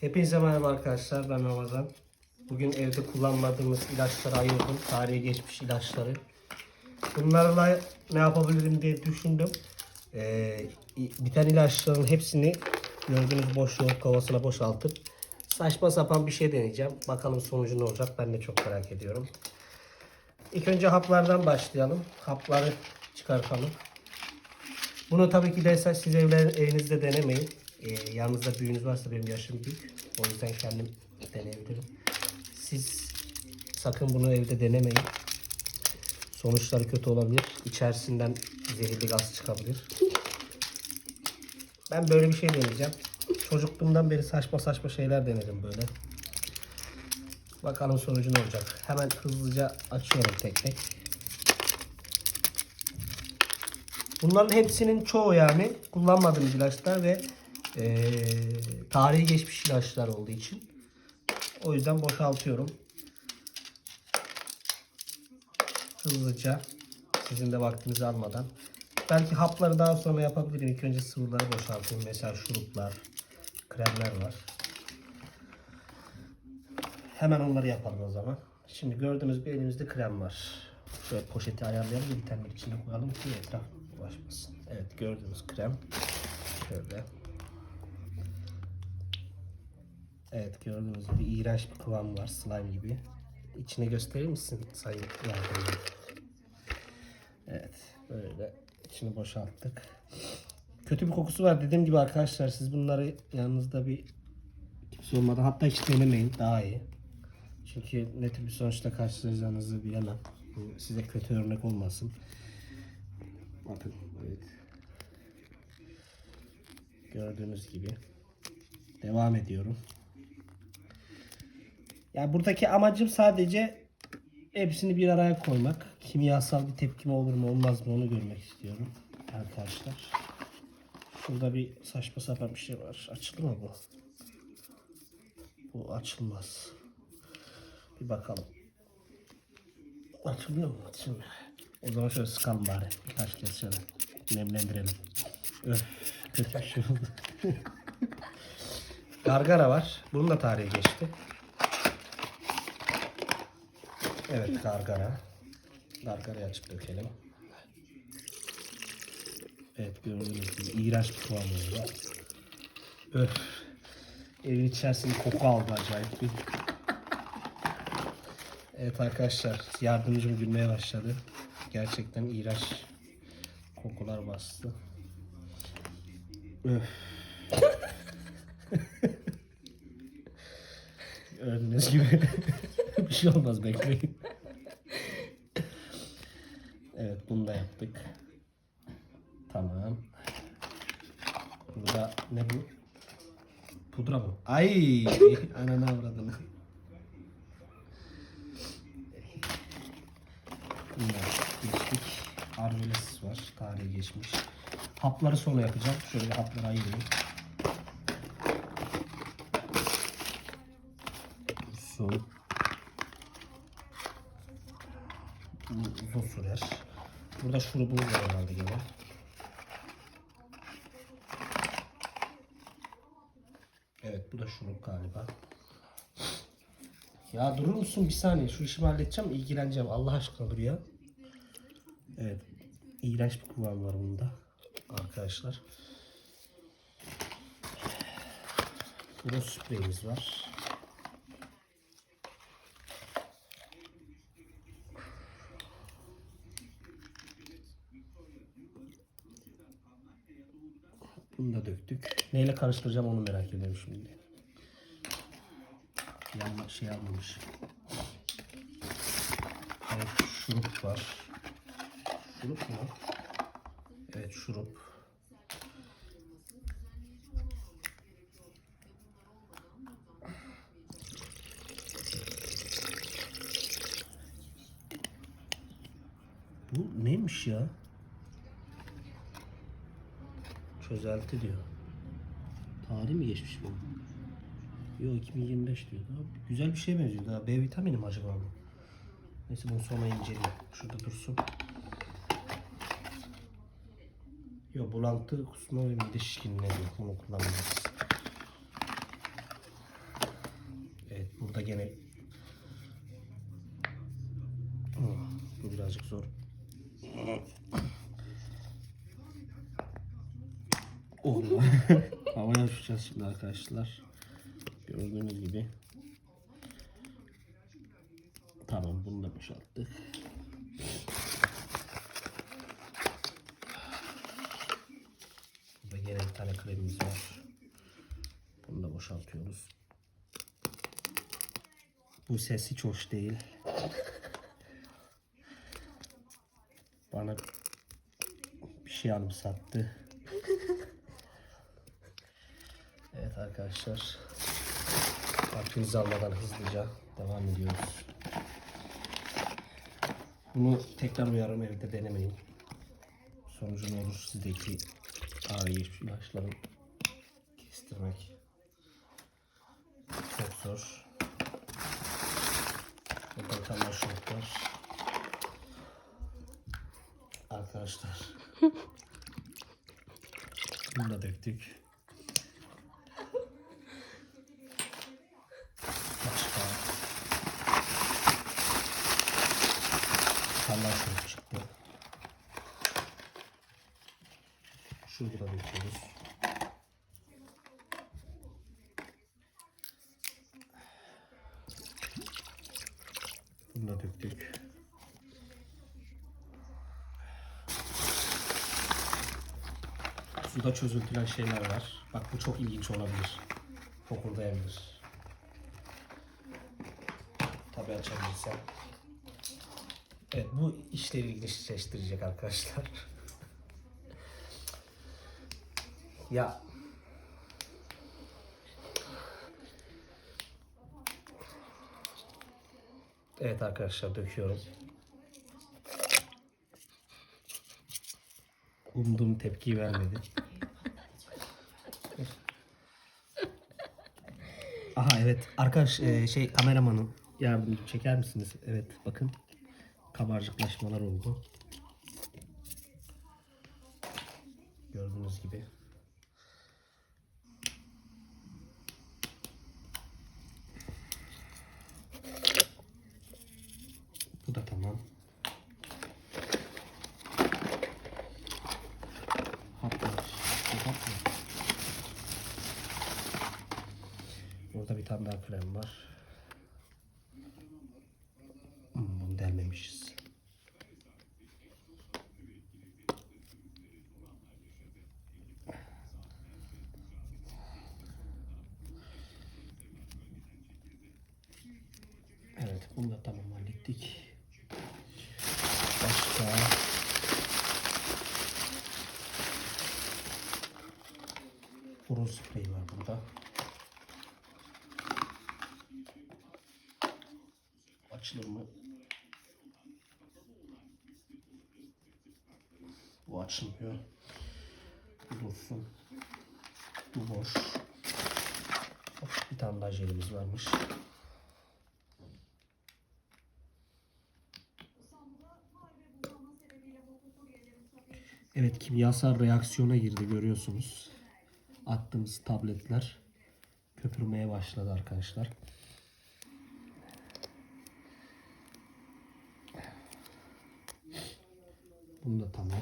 Hepinize merhaba arkadaşlar. Ben Ramazan. Bugün evde kullanmadığımız ilaçları ayırdım. Tarihe geçmiş ilaçları. Bunlarla ne yapabilirim diye düşündüm. Ee, biten ilaçların hepsini gördüğünüz boş kovasına boşaltıp saçma sapan bir şey deneyeceğim. Bakalım sonucu ne olacak ben de çok merak ediyorum. İlk önce haplardan başlayalım. Hapları çıkartalım. Bunu tabii ki de siz evler, evinizde denemeyin. Ee, yanınızda büyüğünüz varsa benim yaşım büyük. O yüzden kendim deneyebilirim. Siz sakın bunu evde denemeyin. Sonuçları kötü olabilir. İçerisinden zehirli gaz çıkabilir. Ben böyle bir şey deneyeceğim. Çocukluğumdan beri saçma saçma şeyler denedim böyle. Bakalım sonucu ne olacak. Hemen hızlıca açıyorum tek tek. Bunların hepsinin çoğu yani kullanmadığımız ilaçlar ve eee tarihi geçmiş ilaçlar olduğu için. O yüzden boşaltıyorum. Hızlıca sizin de vaktinizi almadan. Belki hapları daha sonra yapabilirim. İlk önce sıvıları boşaltayım. Mesela şuruplar, kremler var. Hemen onları yapalım o zaman. Şimdi gördüğünüz bir elimizde krem var. Şöyle poşeti ayarlayalım da vitamin içine koyalım ki etraf bulaşmasın. Evet gördüğünüz krem. Şöyle. Evet gördüğünüz gibi iğrenç bir kıvam var slime gibi. İçine gösterir misin sayın yardımcı? Evet böyle içini boşalttık. Kötü bir kokusu var dediğim gibi arkadaşlar siz bunları yanınızda bir kimse olmadan hatta hiç denemeyin daha iyi. Çünkü ne tür bir sonuçla karşılaşacağınızı bilemem. Bu size kötü örnek olmasın. Bakın evet. Gördüğünüz gibi devam ediyorum. Yani buradaki amacım sadece hepsini bir araya koymak. Kimyasal bir tepkime olur mu olmaz mı onu görmek istiyorum arkadaşlar. Şurada bir saçma sapan bir şey var. Açıldı mı bu? Bu açılmaz. Bir bakalım. Açılıyor mu? Açılmıyor. O zaman şöyle sıkalım bari. Birkaç kez şöyle nemlendirelim. Öf, kötü şey. Gargara var. Bunun da tarihi geçti. Evet gargara. Gargarayı açıp dökelim. Evet gördüğünüz gibi iğrenç bir kıvam oldu. Öf. Evin içerisinde koku aldı acayip bir. Evet arkadaşlar yardımcım gülmeye başladı. Gerçekten iğrenç kokular bastı. Öf. Gördüğünüz gibi bir şey olmaz bekleyin. Evet bunu da yaptık. Tamam. Burada ne bu? Pudra mı? Ay ananı avradını. Bunlar geçtik. Arveles var. Tarihi geçmiş. Hapları sonra yapacağım. Şöyle hapları ayırayım. Su. Bu uzun sürer. Burada şurubumuz var herhalde gene. Evet bu da şurup galiba. Ya durur musun bir saniye şu işimi halledeceğim ilgileneceğim Allah aşkına dur ya. Evet iğrenç bir kıvam var bunda arkadaşlar. Burada spreyimiz var. Bunu da döktük. Neyle karıştıracağım onu merak ediyorum şimdi. Yanma şey almamış. Evet şurup var. Şurup mu? Evet şurup. Bu neymiş ya? Çözelti diyor. Tarih mi geçmiş bu? Yok 2025 diyor. Daha güzel bir şey benziyor. Daha B vitamini mi acaba bu? Neyse bunu sonra inceleyeyim. Şurada dursun. Yok bulantı, kusma ve mide şişkinliğine. Bunu kullanacağız. gene Oh, bu birazcık zor. Oldu. Havaya uçacağız şimdi arkadaşlar. Gördüğünüz gibi. Tamam bunu da boşalttık. Burada yine bir tane kremimiz var. Bunu da boşaltıyoruz. Bu ses hiç hoş değil. Bana bir şey anımsattı. Evet arkadaşlar. Vaktimizi almadan hızlıca devam ediyoruz. Bunu tekrar uyarım evde denemeyin. Sonucu ne olur sizdeki ağrı geçmiş ilaçların kestirmek çok zor. Burada şuruk var. Arkadaşlar. Bunu da döktük. Başka. Kanlar şurup çıktı. Şurubu da döküyoruz. Bunu da döktük. Suda çözültülen şeyler var. Bak bu çok ilginç olabilir. Fokurdayabilir. Tabii açabilirsem. Evet bu işleri ilginçleştirecek arkadaşlar. ya Evet arkadaşlar döküyorum. Umduğum tepkiyi vermedi. Aha evet arkadaş e, şey kameramanım yardımcı çeker misiniz? Evet bakın kabarcıklaşmalar oldu. Gördüğünüz gibi. Bu da tamam. Hatta hatta. Burada bir tane daha var. Hmm, bunu delmemişiz. Evet, bunu da tamam hallettik. Başka Furu sprey var burada. Açılır mı? Bu açılmıyor. Bu dursun. Bu boş. Bir tane daha jelimiz varmış. Evet kimyasal reaksiyona girdi görüyorsunuz. Attığımız tabletler köpürmeye başladı arkadaşlar. Bunu da tamam.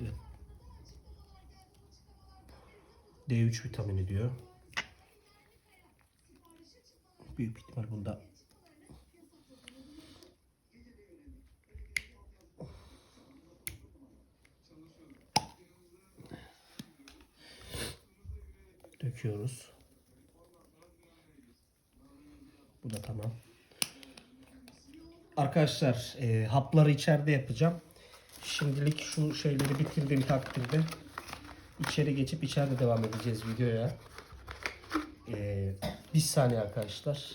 Evet. D3 vitamini diyor. Büyük ihtimal bunda döküyoruz. Bu da tamam. Arkadaşlar e, hapları içeride yapacağım. Şimdilik şu şeyleri bitirdiğim takdirde içeri geçip içeride devam edeceğiz videoya. E, bir saniye arkadaşlar.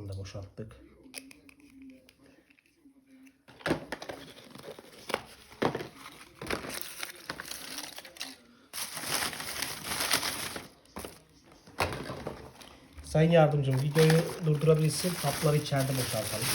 Bunu da boşalttık. Sayın yardımcım videoyu durdurabilirsin. Kapları içeride boşaltalım.